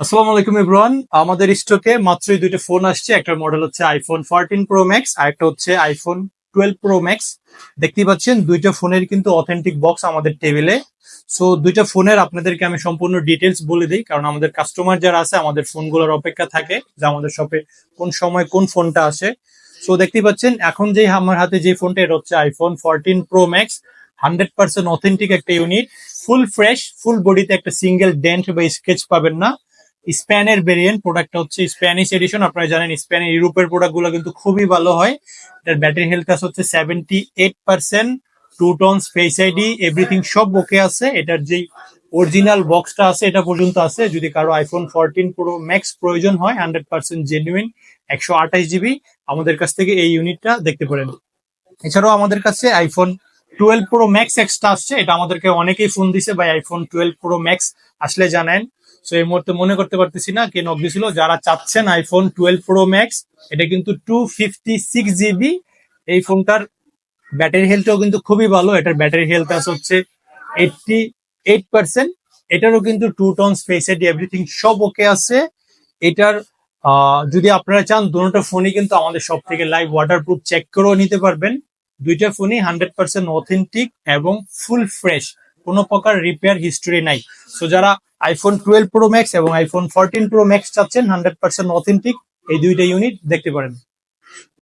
আসসালামু আলাইকুম ইব্রান আমাদের স্টকে মাত্রই দুইটা ফোন আসছে। একটা মডেল হচ্ছে আইফোন ফোরটিন প্রো ম্যাক্স আর একটা হচ্ছে আইফোন টুয়েলভ প্রো ম্যাক্স দেখতেই পাচ্ছেন, দুইটা ফোনের কিন্তু অথেন্টিক বক্স আমাদের টেবিলে সো দুইটা ফোনের আপনাদেরকে আমি সম্পূর্ণ ডিটেলস বলে দিই, কারণ আমাদের কাস্টমার যারা আছে, আমাদের ফোনগুলোর অপেক্ষা থাকে যে আমাদের শপে কোন সময় কোন ফোনটা আসে। সো দেখতেই পাচ্ছেন, এখন যে আমার হাতে যে ফোনটা, এটা হচ্ছে iPhone fourteen pro max hundred percent authentic একটা ইউনিট ফুল ফ্রেশ, ফুল বডিতে একটা সিঙ্গেল ডেন্ট বা স্কেচ পাবেন না। স্প্যানের ভেরিয়েন্ট প্রোডাক্টটা হচ্ছে স্প্যানিশ এডিশন আপনারা জানেন স্প্যানের ইউরোপের প্রোডাক্টগুলো কিন্তু খুবই ভালো হয়। এটার ব্যাটারি হেলথ আছে হচ্ছে seventy eight percent true tone face ID everything সব ওকে আছে। এটার যেই অরিজিনাল বক্সটা আছে, এটা পর্যন্ত আছে। যদি কারও আইফোন ফোরটিন প্রো ম্যাক্স প্রয়োজন হয় হান্ড্রেড পার্সেন্ট জেনুইন একশো আঠাশ জিবি আমাদের কাছ থেকে এই ইউনিটটা দেখতে পারেন। এছাড়াও আমাদের কাছে iPhone twelve pro max extra আসছে, এটা আমাদেরকে অনেকেই ফোন দিছে, ভাই আইফোন টুয়েলভ প্রো ম্যাক্স আসলে জানেন? সো এই মুহূর্তে মনে করতে পারতেছি না কে নক দিছিল যারা চাচ্ছেন আইফোন টুয়েলভ প্রো ম্যাক্স এটা কিন্তু টু ফিফটি সিক্স জিবি এই ফোনটার ব্যাটারি হেলথটাও কিন্তু খুবই ভালো, এটার ব্যাটারি হেলথ আছে হচ্ছে এইটটি এইট পার্সেন্ট এটারও কিন্তু true tone face ID everything সব ওকে আছে। এটার যদি আপনারা চান, দুটো ফোনই কিন্তু আমাদের সব থেকে লাইভ ওয়াটারপ্রুফ চেক করেও নিতে পারবেন। দুইটা ফোনই হান্ড্রেড পার্সেন্ট অথেন্টিক এবং ফুল ফ্রেশ কোনো প্রকার রিপেয়ার হিস্টোরি নাই। সো যারা আইফোন টুয়েলভ প্রো ম্যাক্স এবং আইফোন ফোরটিন প্রো ম্যাক্স চাচ্ছেন হান্ড্রেড পার্সেন্ট অথেন্টিক এই দুইটা ইউনিট দেখতে পারেন।